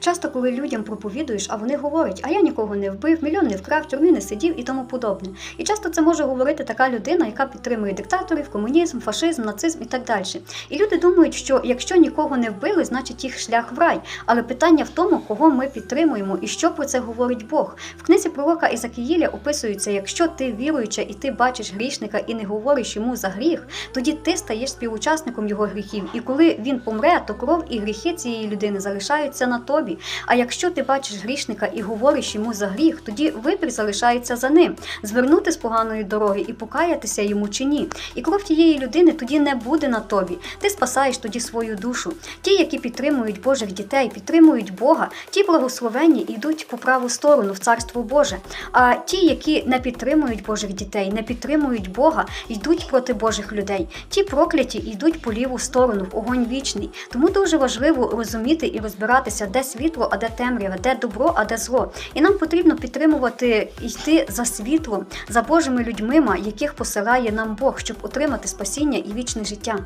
Часто, коли людям проповідуєш, а вони говорять, а я нікого не вбив, мільйон не вкрав, тюрмі не сидів і тому подобне. І часто це може говорити така людина, яка підтримує диктаторів, комунізм, фашизм, нацизм і так далі. І люди думають, що якщо нікого не вбили, значить їх шлях в рай. Але питання в тому, кого ми підтримуємо і що про це говорить Бог. В книзі пророка Ізакіїля описується, якщо ти віруюча і ти бачиш грішника і не говориш йому за гріх, тоді ти стаєш співучасником його гріхів. І коли він помре, то кров і гріхи цієї людини залишаються на тобі. А якщо ти бачиш грішника і говориш йому за гріх, тоді вибір залишається за ним звернути з поганої дороги і покаятися йому чи ні. І кров тієї людини тоді не буде на тобі. Ти спасаєш тоді свою душу. Ті, які підтримують Божих дітей, підтримують Бога, ті благословенні йдуть по праву сторону в Царство Боже. А ті, які не підтримують Божих дітей, не підтримують Бога, йдуть проти Божих людей. Ті прокляті йдуть по ліву сторону в огонь вічний. Тому дуже важливо розуміти і розбиратися, де світло, а де темрява, де добро, а де зло. І нам потрібно підтримувати йти за світлом, за Божими людьми, яких посилає нам Бог, щоб отримати спасіння і вічне життя.